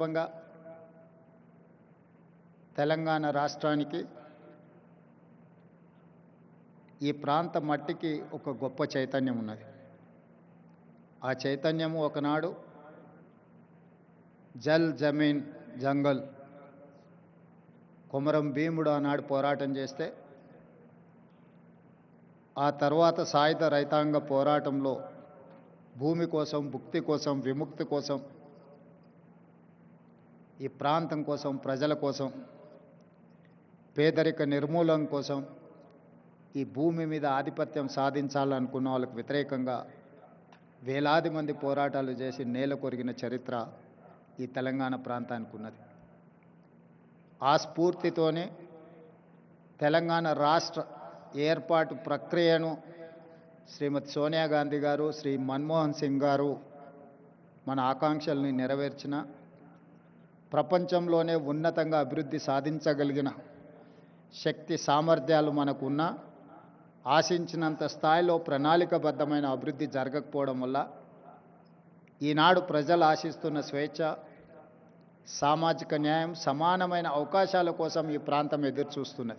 సందర్భంగా తెలంగాణ రాష్ట్రానికి ఈ ప్రాంత మట్టికి ఒక గొప్ప చైతన్యం ఉన్నది. ఆ చైతన్యము ఒకనాడు జల్ జమీన్ జంగల్ కొమరం భీముడు ఆనాడు పోరాటం చేస్తే ఆ తర్వాత సాయుధ రైతాంగ పోరాటంలో భూమి కోసం భుక్తి కోసం విముక్తి కోసం ఈ ప్రాంతం కోసం ప్రజల కోసం పేదరిక నిర్మూలన కోసం ఈ భూమి మీద ఆధిపత్యం సాధించాలనుకున్న వాళ్ళకు వ్యతిరేకంగా వేలాది మంది పోరాటాలు చేసి నేల కొరిగిన చరిత్ర ఈ తెలంగాణ ప్రాంతానికి ఉన్నది. ఆ స్ఫూర్తితోనే తెలంగాణ రాష్ట్ర ఏర్పాటు ప్రక్రియను శ్రీమతి సోనియా గాంధీ గారు శ్రీ మన్మోహన్ సింగ్ గారు మన ఆకాంక్షల్ని నెరవేర్చిన ప్రపంచంలోనే ఉన్నతంగా అభివృద్ధి సాధించగలిగిన శక్తి సామర్థ్యాలు మనకున్నా ఆశించినంత స్థాయిలో ప్రణాళికబద్ధమైన అభివృద్ధి జరగకపోవడం వల్ల ఈనాడు ప్రజలు ఆశిస్తున్న స్వేచ్ఛ సామాజిక న్యాయం సమానమైన అవకాశాల కోసం ఈ ప్రాంతం ఎదురు చూస్తున్నది